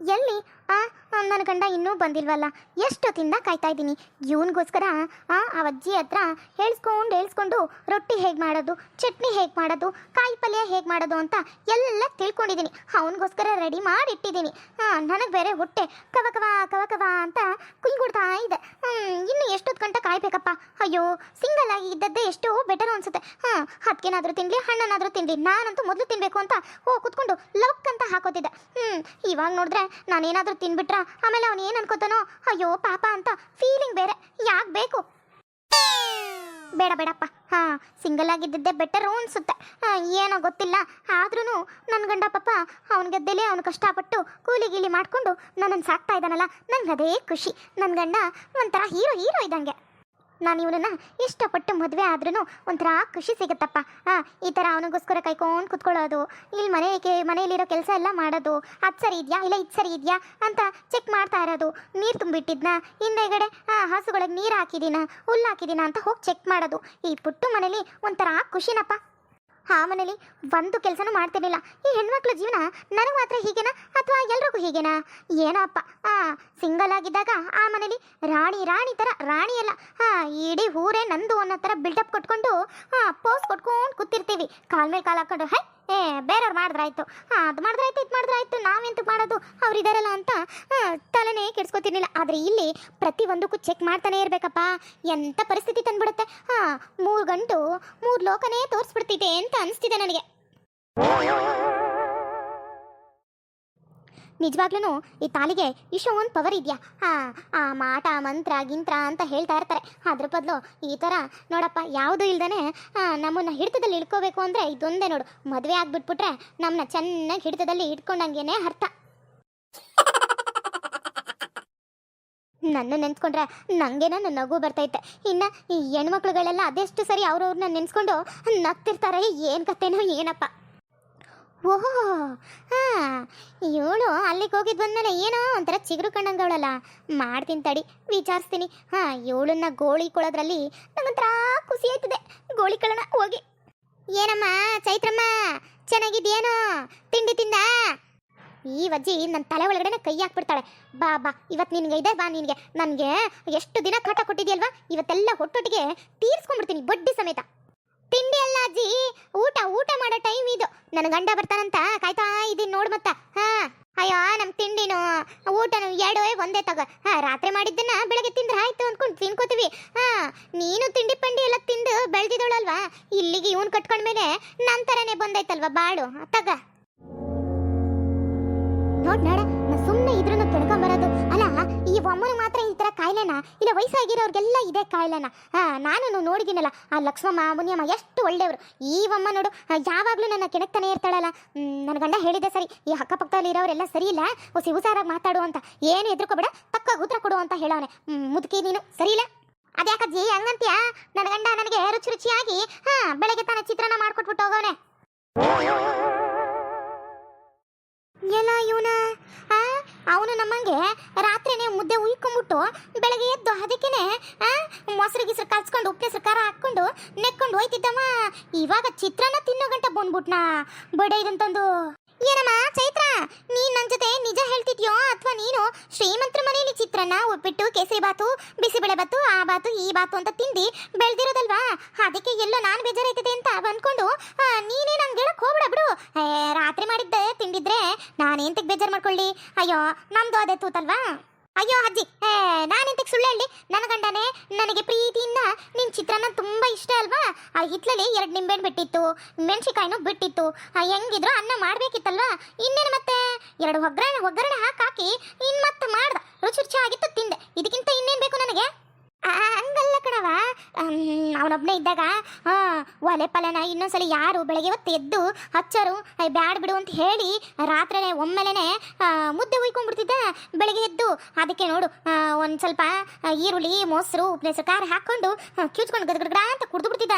ಎಲ್ಲಿ? ಆ ನನ್ನ ಗಂಡ ಇನ್ನೂ ಬಂದಿಲ್ವಲ್ಲ? ಎಷ್ಟೊತ್ತಿಂದ ಕಾಯ್ತಾ ಇದ್ದೀನಿ. ಇವನಿಗೋಸ್ಕರ, ಆ ಅಜ್ಜಿ ಹತ್ರ ಹೇಳ್ಸ್ಕೊಂಡು ಹೇಳ್ಸ್ಕೊಂಡು ರೊಟ್ಟಿ ಹೇಗೆ ಮಾಡೋದು, ಚಟ್ನಿ ಹೇಗೆ ಮಾಡೋದು, ಕಾಯಿ ಪಲ್ಯ ಹೇಗೆ ಮಾಡೋದು ಅಂತ ಎಲ್ಲ ತಿಳ್ಕೊಂಡಿದ್ದೀನಿ. ಅವನಿಗೋಸ್ಕರ ರೆಡಿ ಮಾಡಿ ಹಾಂ ನನಗೆ ಬೇರೆ ಹೊಟ್ಟೆ ಕವ ಕವ ಕವ ಕವ ಅಂತ ಅಯ್ಯೋ, ಸಿಂಗಲ್ ಆಗಿ ಇದ್ದದ್ದೇ ಎಷ್ಟು ಬೆಟರ್ ಅನ್ಸುತ್ತೆ. ಹಾಂ ಹತ್ಕೇನಾದರೂ ತಿನ್ಲಿ, ಹಣ್ಣನಾದರೂ ತಿನ್ಲಿ, ನಾನಂತೂ ಮೊದಲು ತಿನ್ಬೇಕು ಅಂತ ಓ ಕುತ್ಕೊಂಡು ಲಕ್ ಅಂತ ಹಾಕೋತಿದ್ದೆ. ಹ್ಞೂ ಇವಾಗ ನೋಡಿದ್ರೆ ನಾನೇನಾದರೂ ತಿನ್ಬಿಟ್ರ? ಆಮೇಲೆ ಅವನು ಏನು ಅನ್ಕೋತಾನೋ? ಅಯ್ಯೋ, ಪಾಪ ಅಂತ ಫೀಲಿಂಗ್ ಬೇರೆ. ಯಾಕೆ ಬೇಕು? ಬೇಡ, ಬೇಡಪ್ಪ. ಹಾಂ, ಸಿಂಗಲ್ ಆಗಿದ್ದಿದ್ದೆ ಬೆಟರು ಅನ್ಸುತ್ತೆ. ಏನೋ ಗೊತ್ತಿಲ್ಲ. ಆದ್ರೂ ನನ್ನ ಗಂಡ ಪಾಪ ಅವನ ಗದ್ದೆಲೆ ಅವನು ಕಷ್ಟಪಟ್ಟು ಕೂಲಿ ಗೀಲಿ ಮಾಡಿಕೊಂಡು ನನ್ನನ್ನು ಸಾಕ್ತಾ ಇದ್ದಾನಲ್ಲ. ನಂಗೆ ಅದೇ ಖುಷಿ. ನನ್ನ ಗಂಡ ಒಂಥರ ಹೀರೋ ಹೀರೋ ಇದ್ದಂಗೆ. ನಾನು ಇವನನ್ನ ಇಷ್ಟಪಟ್ಟು ಮದುವೆ ಆದ್ರೂ ಒಂಥರ ಖುಷಿ ಸಿಗುತ್ತಪ್ಪ. ಹಾಂ ಈ ಥರ ಅವನಿಗೋಸ್ಕರ ಕೈಕೊಂಡು ಕುತ್ಕೊಳ್ಳೋದು, ಇಲ್ಲಿ ಮನೆಗೆ ಮನೆಯಲ್ಲಿರೋ ಕೆಲಸ ಎಲ್ಲ ಮಾಡೋದು, ಅದು ಸರಿ ಇದೆಯಾ, ಇಲ್ಲ ಇದು ಸರಿ ಇದೆಯಾ ಅಂತ ಚೆಕ್ ಮಾಡ್ತಾ ಇರೋದು. ನೀರು ತುಂಬಿಟ್ಟಿದ್ನ? ಹಿಂದೆಗಡೆ ಹಸುಗಳಿಗೆ ನೀರು ಹಾಕಿದ್ದೀನ ಹುಲ್ಲು ಹಾಕಿದ್ದೀನ ಅಂತ ಹೋಗಿ ಚೆಕ್ ಮಾಡೋದು. ಈ ಪುಟ್ಟು ಮನೇಲಿ ಒಂಥರ ಖುಷಿನಪ್ಪ. ಆ ಮನೇಲಿ ಒಂದು ಕೆಲಸನೂ ಮಾಡ್ತಿರ್ಲಿಲ್ಲ. ಈ ಹೆಣ್ಮಕ್ಳ ಜೀವನ ನನಗೆ ಮಾತ್ರ ಹೀಗೇನಾ ಅಥವಾ ಎಲ್ರಿಗೂ ಹೀಗೇನಾ? ಏನಪ್ಪ? ಆ ಸಿಂಗಲ್ ಆಗಿದ್ದಾಗ ಆ ಮನೇಲಿ ರಾಣಿ ರಾಣಿ ಥರ ರಾಣಿ ಅಲ್ಲ. ಹಾ ಇಡೀ ಊರೇ ನಂದು ಅನ್ನೋ ಥರ ಬಿಲ್ಡಪ್ ಕೊಟ್ಕೊಂಡು ಹಾ ಪೋಸ್ ಕೊಟ್ಕೊಂಡು ಕೂತಿರ್ತೀವಿ. ಕಾಲ್ ಮೇಲೆ ಕಾಲು ಹಾಕೊಂಡು, ಹೈ ಏ, ಬೇರೆಯವ್ರು ಮಾಡಿದ್ರಾಯ್ತು. ಹಾಂ, ಅದು ಮಾಡಿದ್ರಾಯ್ತು, ಇದು ಮಾಡಿದ್ರಾಯ್ತು, ನಾವೆಂತ ಮಾಡೋದು? ಅವ್ರು ಇದಾರಲ್ಲ ಅಂತ ತಲೆನೇ ಕೆಡ್ಸ್ಕೊತಿರ್ಲಿಲ್ಲ. ಆದರೆ ಇಲ್ಲಿ ಪ್ರತಿ ಒಂದಕ್ಕೂ ಚೆಕ್ ಮಾಡ್ತಾನೆ ಇರಬೇಕಪ್ಪ. ಎಂಥ ಪರಿಸ್ಥಿತಿ ತಂದ್ಬಿಡುತ್ತೆ? ಹಾಂ ಮೂರು ಗಂಟು ಮೂರು ಲೋಕನೇ ತೋರಿಸ್ಬಿಡ್ತಿದೆ ಅಂತ ಅನಿಸ್ತಿದೆ ನನಗೆ. ನಿಜವಾಗ್ಲೂ ಈ ತಾಲಿಗೆ ಇಷ್ಟೊಂದು ಪವರ್ ಇದೆಯಾ? ಹಾಂ ಆ ಮಾಟ, ಮಂತ್ರ, ಗಿಂತ್ರ ಅಂತ ಹೇಳ್ತಾ ಇರ್ತಾರೆ. ಅದ್ರ ಬದಲು ಈ ಥರ ನೋಡಪ್ಪ, ಯಾವುದು ಇಲ್ದೇ ನಮ್ಮನ್ನು ಹಿಡಿತದಲ್ಲಿ ಇಟ್ಕೋಬೇಕು ಅಂದರೆ ಇದೊಂದೇ ನೋಡು. ಮದುವೆ ಆಗಿಬಿಟ್ಬಿಟ್ರೆ ನಮ್ಮನ್ನ ಚೆನ್ನಾಗಿ ಹಿಡಿತದಲ್ಲಿ ಇಟ್ಕೊಂಡಂಗೇನೆ ಅರ್ಥ. ನನ್ನ ನೆನ್ಸ್ಕೊಂಡ್ರೆ ನನಗೆ ನನ್ನ ನಗು ಬರ್ತೈತೆ. ಇನ್ನು ಈ ಹೆಣ್ಮಕ್ಳುಗಳೆಲ್ಲ ಅದೆಷ್ಟು ಸರಿ ಅವ್ರವ್ರನ್ನ ನೆನ್ಸ್ಕೊಂಡು ನಗ್ತಿರ್ತಾರೆ, ಏನು ಕಥೆನೋ ಏನಪ್ಪ. ಓಹೋ, ಹಾಂ. ಇವಳು ಅಲ್ಲಿಗೆ ಹೋಗಿದ್ದು ಬಂದಮೇಲೆ ಏನೋ ಒಂಥರ ಚಿಗುರು ಕಂಡಂಗವಳಲ್ಲ. ಮಾಡ್ತೀನಿ ತಡಿ, ವಿಚಾರಿಸ್ತೀನಿ. ಹಾಂ, ಇವಳನ್ನ ಗೋಳಿ ಕೊಳೋದ್ರಲ್ಲಿ ನಂಗೊಂಥರ ಖುಷಿ ಆಯ್ತದೆ. ಗೋಳಿ ಕಳಣ ಹೋಗಿ. ಏನಮ್ಮ, ಚೈತ್ರಮ್ಮ, ಚೆನ್ನಾಗಿದ್ಯೇನೋ? ತಿಂಡಿ ತಿಂದ? ಈ ವಜ್ಜಿ ನನ್ನ ತಲೆ ಒಳಗಡೆ ಕೈ ಹಾಕ್ಬಿಡ್ತಾಳೆ. ಬಾ ಬಾ ಇವತ್ತು ನಿನಗೆ ಇದೆ, ಬಾ ನಿನಗೆ. ನನಗೆ ಎಷ್ಟು ದಿನ ಕಾಟ ಕೊಟ್ಟಿದ್ಯಲ್ವಾ? ಇವತ್ತೆಲ್ಲ ಹೊಟ್ಟೊಟ್ಟಿಗೆ ತೀರ್ಸ್ಕೊಂಡ್ಬಿಡ್ತೀನಿ, ಬಡ್ಡಿ ಸಮೇತ. ತಿಂಡಿ ಅಲ್ಲ ಅಜ್ಜಿ. ಊಟ ಊಟ ಮಾಡೋ ಟೈಮ್ ಇದು. ನನ್ನ ಗಂಡ ಬರ್ತಾನಂತ. ಕಾಯ್ತಾ ಇದೀನಿ ನೋಡು ಮತ್ತ. ಹಾ. ಅಯ್ಯೋ, ನಮ್ ತಿಂಡಿನೂ, ಊಟನು ಎರಡು ಒಂದೇ ತಗ. ಹಾ, ರಾತ್ರಿ ಮಾಡಿದ್ದನ್ನ ಬೆಳಗ್ಗೆ ತಿಂದ್ರೆ ಆಯ್ತು ಅನ್ಕೊಂಡು ತಿನ್ಕೋತೀವಿ. ಹಾ, ನೀನು ತಿಂಡಿ ಪಂಡಿ ಎಲ್ಲ ತಿಂದು ಬೆಳೆದಿದ್ದವಳಲ್ವಾ ಇಲ್ಲಿಗೆ ಇವನ್ ಕಟ್ಕೊಂಡ್ಮೇಲೆ ನನ್ ತರನೇ ಬಂದೈತಲ್ವಾ ಬಾಳು? ತಗ. ನೋಡ್ ನೋಡ. ಈ ಬೊಮ್ಮನ ಮಾತ್ರ ಈ ತರ ಕಾಯಿಲೆನ? ಇಲ್ಲ ವಯಸ್ಸಾಗಿರೋರ್ಗೆಲ್ಲ ಇದೆ ಕಾಯಿಲೆನ? ನಾನು ನೋಡಿದ್ದೀನಲ್ಲ ಆ ಲಕ್ಷ್ಮಮ್ಮ, ಮುನಿಯಮ್ಮ ಎಷ್ಟು ಒಳ್ಳೆಯವರು. ಈ ಒಮ್ಮ ನೋಡು ಯಾವಾಗಲೂ ನನ್ನ ಕೆಣಕ್ತಾನೆ ಇರ್ತಾಳಲ್ಲ. ನನ್ನ ಗಂಡ ಹೇಳಿದೆ ಸರಿ. ಈ ಅಕ್ಕಪಕ್ಕದಲ್ಲಿ ಇರೋರೆಲ್ಲ ಸರಿ ಇಲ್ಲ? ಹೊಸಿ ಹುಸಾರಾಗಿ ಮಾತಾಡು ಅಂತ. ಏನು ಎದ್ರುಕೋಬೇಡ ತಕ್ಕ ಉತ್ತರ ಕೊಡು ಅಂತ ಹೇಳೋನೆ ಮುದುಕಿ ನೀನು, ಸರಿ ಇಲ್ಲ? ಅದ್ಯಾಕಜ್ಜಿ ಹಂಗಂತೀಯ? ನನ್ನ ಗಂಡ ನನಗೆ ರುಚಿ ರುಚಿಯಾಗಿ, ಹಾ, ಬೆಳಗ್ಗೆ ತಾನ ಚಿತ್ರಾನ್ನ ಮಾಡ್ಕೊಟ್ಬಿಟ್ಟು ಹೋಗೋನೆ ಎಲ್ಲ ಇವನ? ಅವನು ನಮ್ಮಂಗೆ ರಾತ್ರಿನೇ ಮುದ್ದೆ ಉಯ್ಕೊಂಬಿಟ್ಟು ಬೆಳಗ್ಗೆ ಎದ್ದು ಅದಕ್ಕೇನೆ ಮೊಸರು ಗಿಸ್ರು ಕಲ್ಸ್ಕೊಂಡು ಉಪ್ಪು ಸರ್ಕಾರ ಹಾಕ್ಕೊಂಡು ನೆಕ್ಕೊಂಡು ಹೋಯ್ತಿದ್ದಮ್ಮ. ಇವಾಗ ಚಿತ್ರಾನ್ನ ತಿನ್ನೋ ಗಂಟ ಬಂದ್ಬಿಟ್ನಾ, ಬಡ ಇದಂತಂದು ಏನಮ್ಮ, ಚೈತ್ರ, ನೀನ್ ನನ್ನ ಜೊತೆ ನಿಜ ನೀನು ಶ್ರೀಮಂತರ ಮನೆಯಲ್ಲಿ ಚಿತ್ರಾನ್ನ ಕೇಸರಿ ಬಾತು ಬಿಸಿಬೇಳೆ ಬಾತು ಆ ಬಾತು ಈ ಬಾತು ಅಂತ ತಿಂದು ಬೆಳ್ದಿರೋದಲ್ವಾ? ಅದಕ್ಕೆ ಎಲ್ಲೋ ನಾನು ಬೇಜಾರೈತದೆ ಅಂತ ಆ, ನೀನೇ ನಂಗೆ ಹೇಳಕ್ ಹೋಗ್ಬಿಡ ಬಿಡು. ರಾತ್ರಿ ಮಾಡಿದ್ದೆ ತಿಂದಿದ್ರೆ ನಾನೇಂತಕ್ಕೆ ಬೇಜಾರು ಮಾಡ್ಕೊಳ್ಳಿ? ಅಯ್ಯೋ ನಮ್ದು ಅದೇ ತೂತಲ್ವಾ? ಅಯ್ಯೋ ಅಜ್ಜಿ ನಾನೆಂತಕ್ಕೆ ಸುಳ್ಳು ಹೇಳಿ ನನ್ನ ಗಂಡನೇ ನನಗೆ ಪ್ರೀತಿಯಿಂದ ನಿನ್ನ ಚಿತ್ರಾನ್ನ ತುಂಬ ಇಷ್ಟ ಅಲ್ವಾ? ಆ ಹಿತ್ಲಲ್ಲಿ ಎರಡು ನಿಂಬೆಹಣ್ಣು ಬಿಟ್ಟಿತ್ತು ಮೆಣಸಿಕಾಯಿನೂ ಬಿಟ್ಟಿತ್ತು. ಹೆಂಗಿದ್ರು ಅನ್ನ ಮಾಡಬೇಕಿತ್ತಲ್ವಾ? ಇನ್ನೇನು ಮತ್ತೆ? ಎರಡು ಒಗ್ಗರಣೆ ಒಗ್ಗರಣೆ ಹಾಕಿ ಇನ್ನು ಮತ್ತೆ ಮಾಡ್ದ. ರುಚಿ ರುಚಿಯಾಗಿತ್ತು ತಿಂದೆ. ಇದಕ್ಕಿಂತ ಇನ್ನೇನು ಬೇಕು ನನಗೆ? ಹಂಗಲ್ಲ ಕಣವ ಅವನೊಬ್ಬನೇ ಇದ್ದಾಗ ಒಲೆ ಪಲೆನ ಇನ್ನೊಂದ್ಸಲ ಯಾರು ಬೆಳಗ್ಗೆ ಹೊತ್ತು ಎದ್ದು ಹಚ್ಚರು ಬ್ಯಾಡ್ ಬಿಡು ಅಂತ ಹೇಳಿ ರಾತ್ರಿ ಒಮ್ಮೆಲೆನೆ ಮುದ್ದೆ ಉಯ್ಕೊಂಡ್ಬಿಡ್ತಿದ್ದ ಬೆಳಗ್ಗೆ ಎದ್ದು. ಅದಕ್ಕೆ ನೋಡು ಒಂದು ಸ್ವಲ್ಪ ಈರುಳ್ಳಿ ಮೊಸರು ಉಪ್ಪು ಹೆಸರು ಖಾರ ಹಾಕೊಂಡು ಆ, ಕಿವ್ಚ್ಕೊಂಡು ಗದಗಡ ಅಂತ ಕುಡ್ದು ಬಿಡ್ತಿದ್ದ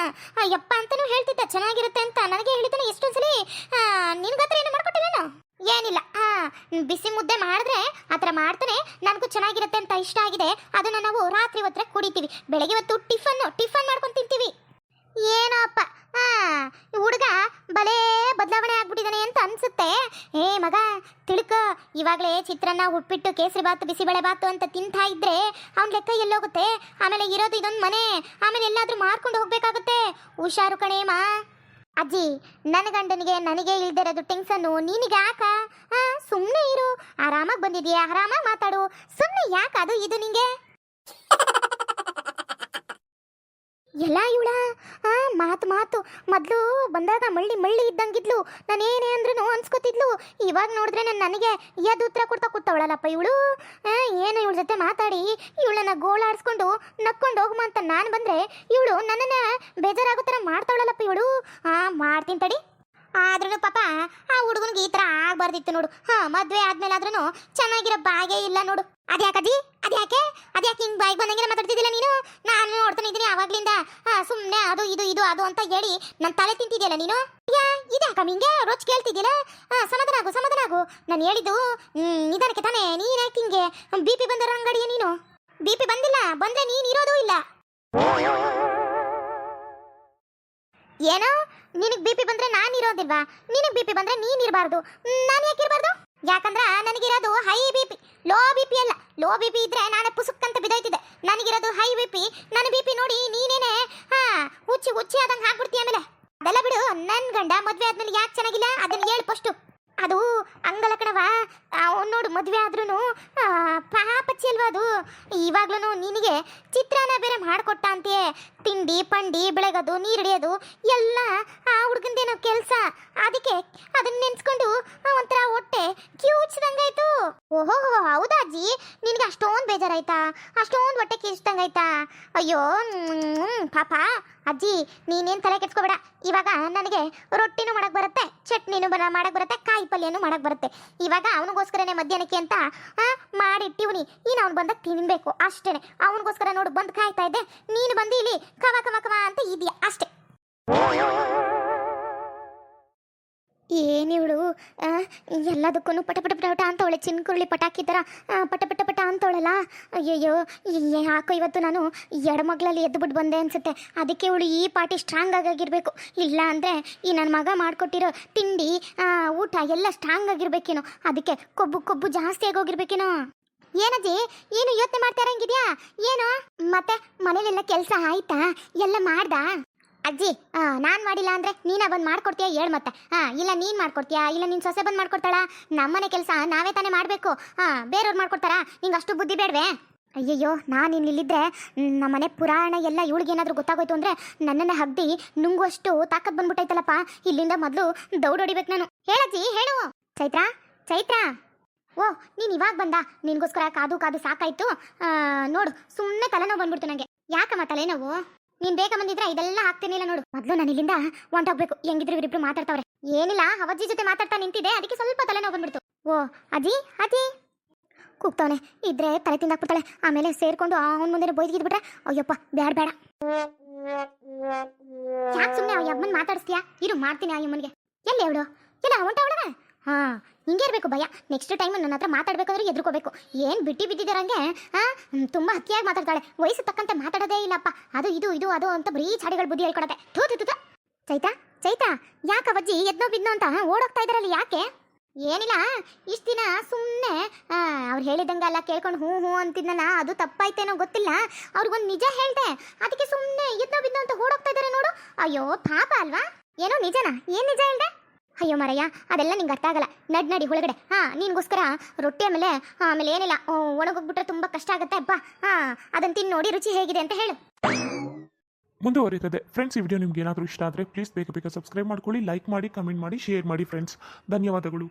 ಯಪ್ಪ ಅಂತಾನು ಹೇಳ್ತಿದ್ದ ಚೆನ್ನಾಗಿರುತ್ತೆ ಅಂತ. ನನಗೆ ಹೇಳಿದ್ದಾನೆ ಎಷ್ಟೊಂದ್ಸಲಿ ನಿನ್ಗತ್ರ ಏನು ಮಾಡ್ಕೊಟ್ಟಿಲ್ಲ ಏನಿಲ್ಲ. ಬಿಸಿ ಮುದ್ದೆ ಮಾಡಿದ್ರೆ ಆ ಥರ ಮಾಡ್ತಾನೆ. ನನಗೂ ಚೆನ್ನಾಗಿರುತ್ತೆ ಅಂತ ಇಷ್ಟ ಆಗಿದೆ. ಅದನ್ನ ನಾವು ರಾತ್ರಿ ಹೊತ್ತರೆ ಕುಡಿತೀವಿ. ಬೆಳಗ್ಗೆ ಹೊತ್ತು ಟಿಫನ್ ಟಿಫನ್ ಮಾಡ್ಕೊಂಡು ತಿಂತೀವಿ. ಏನೋ ಅಪ್ಪ ಹುಡುಗ ಬಲೇ ಬದಲಾವಣೆ ಆಗ್ಬಿಟ್ಟಿದ್ದಾನೆ ಅಂತ ಅನ್ಸುತ್ತೆ. ಏ, ಮಗ, ತಿಳ್ಕ. ಇವಾಗಲೇ ಚಿತ್ರಾನ್ನ, ಉಪ್ಪಿಟ್ಟು, ಕೇಸರಿ ಬಾತು ಬಿಸಿಬೇಳೆ ಬಾತು ಅಂತ ತಿಂತಾ ಇದ್ರೆ ಅವ್ನ ಲೆಕ್ಕ ಎಲ್ಲೋಗುತ್ತೆ ಆಮೇಲೆ ಇರೋದು ಇದೊಂದು ಮನೆ. ಆಮೇಲೆ ಎಲ್ಲಾದ್ರೂ ಮಾರ್ಕೊಂಡು ಹೋಗ್ಬೇಕಾಗುತ್ತೆ. ಹುಷಾರು ಕಣೇಮಾ ಅಜ್ಜಿ ನನ್ನ ಗಂಡನಿಗೆ ನನಗೆ ಇಲ್ದಿರೋದು ಟೆನ್ಸನ್ನು ನೀನಿಗೆ ಯಾಕ ಆ ಸುಮ್ಮನೆ ಇರು. ಆರಾಮಾಗಿ ಬಂದಿದೀಯಾ? ಆರಾಮಾಗಿ ಮಾತಾಡು. ಸುಮ್ಮನೆ ಯಾಕೆ ಅದು ಇದು ನಿಂಗೆ? ಎಲ್ಲ ಇವಳ? ಆ, ಮಾತು ಮಾತು. ಮೊದಲು ಬಂದಾಗ ಮಳ್ಳಿ ಮಳ್ಳಿ ಇದ್ದಂಗಿದ್ಲು. ನಾನು ಏನೇ ಅಂದ್ರೂ ಅನ್ಸ್ಕೊತಿದ್ಲು. ಇವಾಗ ನೋಡಿದ್ರೆ ನಾನು ನನಗೆ ಎದ್ದು ಉತ್ತರ ಕೊಡ್ತಾ ಕೂತವಳಲ್ಲಪ್ಪ ಇವಳು? ಏನು ಇವಳ ಜೊತೆ ಮಾತಾಡಿ? ಇವಳನ್ನ ಗೋಳಾಡಿಸ್ಕೊಂಡು ನಕ್ಕೊಂಡು ಹೋಗುಮ ಅಂತ ನಾನು ಬಂದರೆ ಇವಳು ನನ್ನನ್ನು ಬೇಜಾರಾಗೋ ಥರ ಮಾಡ್ತಾವಳಲ್ಲಪ್ಪ ಇವಳು? ಹಾಂ ಮಾಡ್ತೀನಿ ತಡಿ. ಆದ್ರೂ ಪಾಪ ಆ ಹುಡುಗನಿಗೆ ಈ ತರ ಆಗ್ಬಾರ್ದಿತ್ತು ನೋಡು. ಹಾ, ಮದ್ವೆ ಆದ್ಮೇಲೆ ಆದ್ರೂ ಚೆನ್ನಾಗಿರೋ ಬಾಗೆ ಇಲ್ಲ ನೋಡು. ಅದ್ಯಾಕಜ್ಜಿ? ಅದ್ಯಾಕೆ? ಅದ್ಯಾಕೆ ಹಿಂಗ್ ಬಾಯಿಗೆ ಬಂದಂಗೆ ಮಾತಾಡ್ತಿದ್ದಿಲ್ಲ ನೀನು? ನಾನು ನೋಡ್ತಾನೆ ಇದ್ದೀನಿ ಅವಾಗ್ಲಿಂದ ಹಾ ಸುಮ್ಮನೆ ಅದು, ಇದು ಇದು, ಅದು ಅಂತ ಹೇಳಿ ನನ್ನ ತಲೆ ತಿಂತಿದ್ಯಲ್ಲ ನೀನು? ಯಾ, ಇದ್ಯಾಕ ಹಿಂಗೆ ಕೇಳ್ತಿದ್ಯಲ್ಲ ಹಾ ಸಮಾಧಾನ ಆಗು ಸಮಾಧಾನ ಆಗು ನಾನು ಹೇಳಿದ್ದು ನಿಧಾನಕ್ಕೆ ತಾನೇ. ನೀನ್ ಯಾಕೆ ಹಿಂಗೆ ಬಿ ಪಿ ಬಂದಿರೋ ಅಂಗಡಿಯ ನೀನು? ಬಿ ಪಿ ಬಂದಿಲ್ಲ, ಬಂದ್ರೆ ನೀನ್ ಇರೋದು ಇಲ್ಲ. ಏನೋ? ನಿನಗೆ ಬಿ ಪಿ ಬಂದ್ರೆ ನಾನು ಇರೋದಿಲ್ವಾ? ನಿನಗೆ ಬಿ ಪಿ ಬಂದ್ರೆ ನೀನು ಇರಬಾರ್ದು. ನಾನು ಯಾಕೆ ಇರಬಾರ್ದು? ಯಾಕಂದ್ರ ನನಗಿರೋದು high B P low B P ಅಲ್ಲ. ಲೋ ಬಿ ಪಿ ಇದ್ರೆ ನಾನು ಪುಸುಕ್ ಅಂತ ಬಿದ್ದೋಯ್ತಿದ್ದೆ. ನನಗಿರೋದು ಹೈ ಬಿ ಪಿ ನನ್ನ ಬಿ ಪಿ ನೋಡಿ ನೀನೇನೆ, ಹಾ, ಹುಚ್ಚಿ ಹುಚ್ಚಿ ಆದಂಗೆ ಹಾಕ್ಬಿಡ್ತೀಯ ಆಮೇಲೆ. ಅದೆಲ್ಲ ಬಿಡು. ನನ್ನ ಗಂಡ ಮದುವೆ ಆದ್ಮೇಲೆ ಯಾಕೆ ಚೆನ್ನಾಗಿಲ್ಲ? ಅದನ್ನ ಹೇಳು ಫಸ್ಟು ಅದು ಅಂಗಲ ಕಣವ ಅವ್ನು ನೋಡು, ಮದುವೆ ಆದ್ರೂ ಪಾಪಚ್ಚಿ ಅಲ್ವಾ ಅದು. ಇವಾಗ್ಲೂ ನಿನಗೆ ಚಿತ್ರಾನ್ನ ಬೇರೆ ಮಾಡಿಕೊಟ್ಟ ಅಂತೆಯೇ. ತಿಂಡಿ, ಪಂಡಿ, ಬೆಳಗೋದು ನೀರು ಹಿಡಿಯೋದು ಎಲ್ಲ ಆ ಹುಡುಗಂದೇನೋ ಕೆಲಸ. ಅದಕ್ಕೆ ಅದನ್ನ ನೆನ್ಸ್ಕೊಂಡು ಒಂಥರ ಹೊಟ್ಟೆ ಕಿವುಚ್ದಂಗಾಯ್ತು. ಓಹೋ, ಹೌದಾ ಅಜ್ಜಿ? ನಿನಗೆ ಅಷ್ಟೊಂದು ಬೇಜಾರಾಯ್ತಾ? ಅಷ್ಟೊಂದು ಹೊಟ್ಟೆ ಕಿಚ್ದಂಗಾಯ್ತಾ ಅಯ್ಯೋ ಪಾಪ. ಅಜ್ಜಿ, ನೀನೇನು ತಲೆ ಕೆಡ್ಸ್ಕೊಬೇಡ. ಇವಾಗ ನನಗೆ ರೊಟ್ಟಿನೂ ಮಾಡಕ್ಕೆ ಬರುತ್ತೆ, ಚಟ್ನಿನೂ ಬರ, ಮಾಡಕ್ ಬರುತ್ತೆ ಕಾಯಿ ಪಲ್ಯನೂ ಮಾಡಕ್ ಬರುತ್ತೆ. ಇವಾಗ ಅವನಿಗೋಸ್ಕರನೇ ಮಧ್ಯಾಹ್ನಕ್ಕೆ ಅಂತ ಮಾಡಿಟ್ಟಿವ್ನಿ. ಇನ್ನು ಅವ್ನು ಬಂದಾಗ ತಿನ್ಬೇಕು ಅಷ್ಟೇನೆ. ಅವನಿಗೋಸ್ಕರ ನೋಡು, ಬಂದು ಕಾಯ್ತಾ ಇದ್ದೆ. ನೀನು ಬಂದು ಇಲ್ಲಿ ಕವ ಕವ ಕವ ಅಂತ ಇದೆಯಾ ಅಷ್ಟೇ. ಏನಿವಳು ಎಲ್ಲದಕ್ಕೂ ಪಟ ಪಟ ಪಟ ಅಂತವಳೆ ಚಿನ್ಕುರುಳಿ ಪಟಾಕಿ ಥರ ಪಟ ಪಟ ಪಟ ಅಂತವಳಲ್ಲ ಅಯ್ಯಯ್ಯೋ ಯಾಕೋ ಇವತ್ತು ನಾನು ಎಡಮಗ್ಳಲ್ಲಿ ಎದ್ದುಬಿಟ್ಟು ಬಂದೆ ಅನ್ಸುತ್ತೆ. ಅದಕ್ಕೆ ಇವಳು ಈ ಪಾಟಿ ಸ್ಟ್ರಾಂಗ್ ಆಗಾಗಿರಬೇಕು ಇಲ್ಲ ಅಂದರೆ ಈ ನನ್ನ ಮಗ ಮಾಡಿಕೊಟ್ಟಿರೋ ತಿಂಡಿ ಊಟ ಎಲ್ಲ ಸ್ಟ್ರಾಂಗ್ ಆಗಿರ್ಬೇಕೇನೋ. ಅದಕ್ಕೆ ಕೊಬ್ಬು ಕೊಬ್ಬು ಜಾಸ್ತಿ ಆಗೋಗಿರ್ಬೇಕೇನೋ. ಏನಜ್ಜಿ, ಏನು ಯೋಚನೆ ಮಾಡ್ತಾ ಇರಂಗಿದ್ಯಾ? ಏನು? ಮತ್ತೆ ಮನೇಲೆಲ್ಲ ಕೆಲಸ ಆಯ್ತಾ? ಎಲ್ಲ ಮಾಡ್ದಾ? ಅಜ್ಜಿ ನಾನು ಮಾಡಿಲ್ಲ ಅಂದರೆ ನೀನ ಬಂದು ಮಾಡ್ಕೊಡ್ತೀಯಾ? ಹೇಳ್ ಮತ್ತೆ. ಹಾಂ ಇಲ್ಲ ನೀನು ಮಾಡ್ಕೊಡ್ತೀಯಾ? ಇಲ್ಲ ನಿನ್ನ ಸೊಸೆ ಬಂದು ಮಾಡ್ಕೊಡ್ತಾಳಾ? ನಮ್ಮನೆ ಕೆಲಸ ನಾವೇ ತಾನೇ ಮಾಡಬೇಕು. ಹಾಂ ಬೇರೆಯವ್ರು ಮಾಡ್ಕೊಡ್ತಾರಾ? ನಿಂಗೆ ಅಷ್ಟು ಬುದ್ಧಿ ಬೇಡವೆ? ಅಯ್ಯಯ್ಯೋ, ನಾನು ಇಲ್ಲಿದ್ದರೆ ನಮ್ಮನೆ ಪುರಾಣ ಎಲ್ಲ ಏನಾದರೂ ಗೊತ್ತಾಗೋಯ್ತು ಅಂದ್ರೆ ನನ್ನನ್ನ ಹಗ್ದಿ ನುಂಗುವಷ್ಟು ತಾಕತ್ ಬಂದ್ಬಿಟ್ಟೈತಲ್ಲಪ್ಪ. ಇಲ್ಲಿಂದ ಮೊದಲು ದೌಡ್ ಹೊಡಿಬೇಕು ನಾನು. ಹೇಳಜ್ಜಿ ಹೇಳು. ಚೈತ್ರಾ ಚೈತ್ರಾ. ಓ, ನೀನು ಇವಾಗ ಬಂದ? ನಿನಗೋಸ್ಕರ ಕಾದು ಕಾದು ಸಾಕಾಯ್ತು. ನೋಡು ಸುಮ್ಮನೆ ತಲೆನೋವು ಬಂದ್ಬಿಡ್ತು ನನಗೆ ಯಾಕಮ್ಮ ತಲೆನೋವು? ನೀನ್ ಬೇಗ ಬಂದಿದ್ರೆ ಇದೆಲ್ಲ ಆಗ್ತೇನಿಲ್ಲ ನೋಡು. ಮೊದಲು ನಾನು ಇಲ್ಲಿಂದ ಹೊಂಟೋಗ್ಬೇಕು ಹೆಂಗಿದ್ರು ಇವರಿಬ್ರು ಮಾತಾಡ್ತಾವ್ರೆ. ಏನಿಲ್ಲ, ಅವಜ್ಜಿ ಜೊತೆ ಮಾತಾಡ್ತಾ ನಿಂತಿದೆ ಅದಕ್ಕೆ ಸ್ವಲ್ಪ ತಲೆನೋವು ಬಂದ್ಬಿಡ್ತು. ಓ, ಅಜ್ಜಿ ಅಜ್ಜಿ. ಕೂಗ್ತವನೆ. ಇದ್ರೆ ತಲೆ ತಿಂದಾಕ್ಬಿಡ್ತಾಳೆ. ಆಮೇಲೆ ಸೇರ್ಕೊಂಡು ಅವನ ಮುಂದೆ ಬೈದ್ಗಿದ್ಬಿಟ್ರೆ ಅಯ್ಯಪ್ಪ, ಬ್ಯಾಡ ಬೇಡ ಯಾಕೆ ಸುಮ್ಮನೆ ಅವ್ ಮಾತಾಡಿಸ್ತೀಯಾ? ಇರು, ಮಾಡ್ತೀನಿ ಆ ಯಮ್ಮನ್ಗೆ ಎಲ್ಲಿ ಅವಳು? ಎಲ್ಲ? ಒಂಟ ಅವಳನ ಹಾ, ಹಿಂಗೆ ಇರಬೇಕು ಭಯ ನೆಕ್ಸ್ಟ್ ಟೈಮ್ ನನ್ನ ಹತ್ರ ಮಾತಾಡ್ಬೇಕಾದ್ರೆ ಎದ್ರುಕೋಬೇಕು. ಏನು ಬಿಟ್ಟಿ ಬಿದ್ದಿದ್ದಾರಂಗೆ ಹಾಂ ತುಂಬ ಹತ್ತಿಯಾಗಿ ಮಾತಾಡ್ತಾಳೆ. ವಯಸ್ಸು ತಕ್ಕಂತೆ ಮಾತಾಡೋದೇ ಇಲ್ಲಪ್ಪ. ಅದು ಇದು ಇದು ಅದು ಅಂತ ಬರೀ ಚಾಡಿಗಳ ಬುದ್ಧಿ ಹೇಳ್ಕೊಡತ್ತೆ ಥೂ ಥೂ. ಚೈತಾ ಚೈತಾ, ಯಾಕೆ ಅವಜ್ಜಿ ಎದ್ನೋ ಬಿದ್ನೋ ಅಂತ? ಓಡೋಗ್ತಾ ಇದ್ದಾರಲ್ಲಿ ಯಾಕೆ? ಏನಿಲ್ಲ, ಇಷ್ಟು ದಿನ ಸುಮ್ಮನೆ ಅವ್ರು ಹೇಳಿದಂಗೆಲ್ಲ ಕೇಳ್ಕೊಂಡು ಹ್ಞೂ ಹ್ಞೂ ಅಂತಿದ್ನಲ್ಲ, ಅದು ತಪ್ಪಾಯ್ತೇನೋ ಗೊತ್ತಿಲ್ಲ. ಅವ್ರಿಗೊಂದು ನಿಜ ಹೇಳ್ದೆ. ಅದಕ್ಕೆ ಸುಮ್ಮನೆ ಎದ್ನೋ ಬಿದ್ನೋ ಅಂತ ಓಡೋಗ್ತಾ ಇದ್ದಾರೆ ನೋಡು. ಅಯ್ಯೋ, ಪಾಪ ಅಲ್ವಾ? ಏನೋ ನಿಜನಾ? ಏನು ನಿಜ ಹೇಳ್ದೆ? ಅಯ್ಯೋ ಮರಯ್ಯ, ಅದೆಲ್ಲ ನಿಂಗೆ ಅರ್ಥ ಆಗಲ್ಲ. ನಡ್, ನಡಿ, ಒಳಗಡೆ. ಹಾ, ನಿನ್ಗೋಸ್ಕರ ರೊಟ್ಟಿ ಆಮೇಲೆ ಆಮೇಲೆ ಏನಿಲ್ಲ ಒಣಗೋಗ್ಬಿಟ್ರೆ ತುಂಬಾ ಕಷ್ಟ ಆಗುತ್ತೆ ಅಪ್ಪ ಹಾ ಅದನ್ನ ತಿಂದು ನೋಡಿ ರುಚಿ ಹೇಗಿದೆ ಅಂತ ಹೇಳು. ಮುಂದುವರಿತದೆ. ಫ್ರೆಂಡ್ಸ್ ಈ ವಿಡಿಯೋ ನಿಮ್ಗೆ ಏನಾದರೂ ಇಷ್ಟ ಆದರೆ ಪ್ಲೀಸ್ ಬೇಗ ಬೇಗ ಸಬ್ಸ್ಕ್ರೈಬ್ ಮಾಡ್ಕೊಳ್ಳಿ ಲೈಕ್ ಮಾಡಿ ಕಮೆಂಟ್ ಮಾಡಿ ಶೇರ್ ಮಾಡಿ ಫ್ರೆಂಡ್ಸ್ ಧನ್ಯವಾದಗಳು.